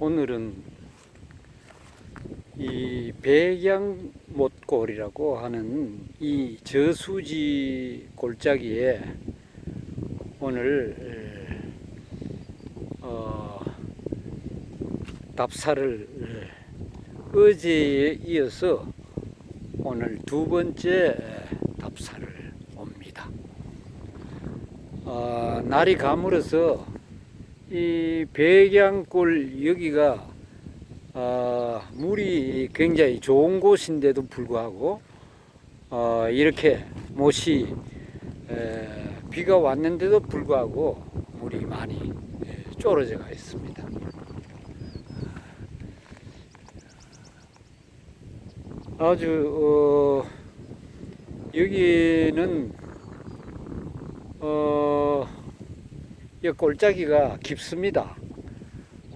오늘은 이 백양못골이라고 하는 이 저수지 골짜기에 오늘 어, 답사를 어제에 이어서 오늘 두 번째 답사를 옵니다. 어, 날이 가물어서 이 백양골 여기가 어, 물이 굉장히 좋은 곳인데도 불구하고 어, 이렇게 못이 에, 비가 왔는데도 불구하고 물이 많이 에, 쫄아져가 있습니다. 아주 어, 여기는 어, 이 골짜기가 깊습니다.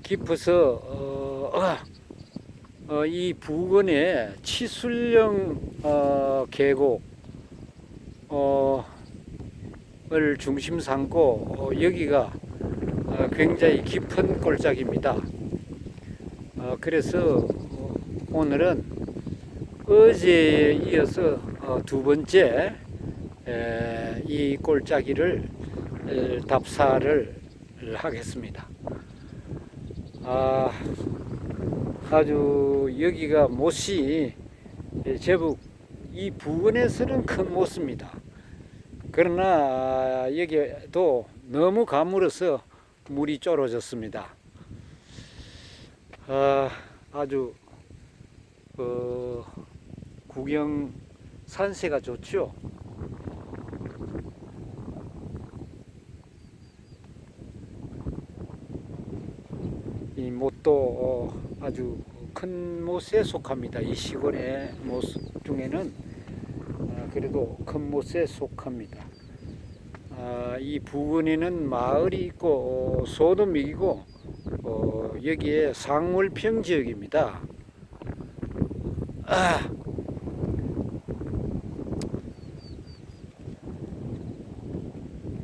깊어서 어, 어, 어, 이 부근에 치술령 어, 계곡 어, 을 중심 삼고 어, 여기가 어, 굉장히 깊은 골짜기입니다. 어, 그래서 어, 오늘은 어제에 이어서 어, 두 번째 에, 이 골짜기를 에, 답사를 하겠습니다. 아, 아주 여기가 못이 제법 이 부근에서는 큰 못입니다. 그러나 여기도 너무 가물어서 물이 쫄아졌습니다. 아, 아주 어, 구경 산세가 좋죠. 이 못도 어, 아주 큰 못에 속합니다. 이 시골의 못 중에는 아, 그래도 큰 못에 속합니다. 아, 이 부근에는 마을이 있고 어, 있고 어, 여기에 상물평 지역입니다. 아,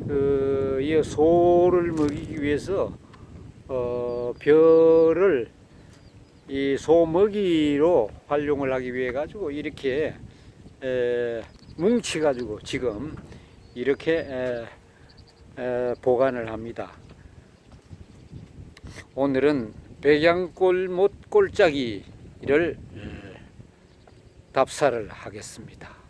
그, 이 소를 먹이기 위해서 어, 벼를 이 소 먹이로 활용을 하기 위해 가지고 이렇게 에, 뭉치 가지고 지금 이렇게 에, 에, 보관을 합니다. 오늘은 백양골 못 골짜기를 에, 답사를 하겠습니다.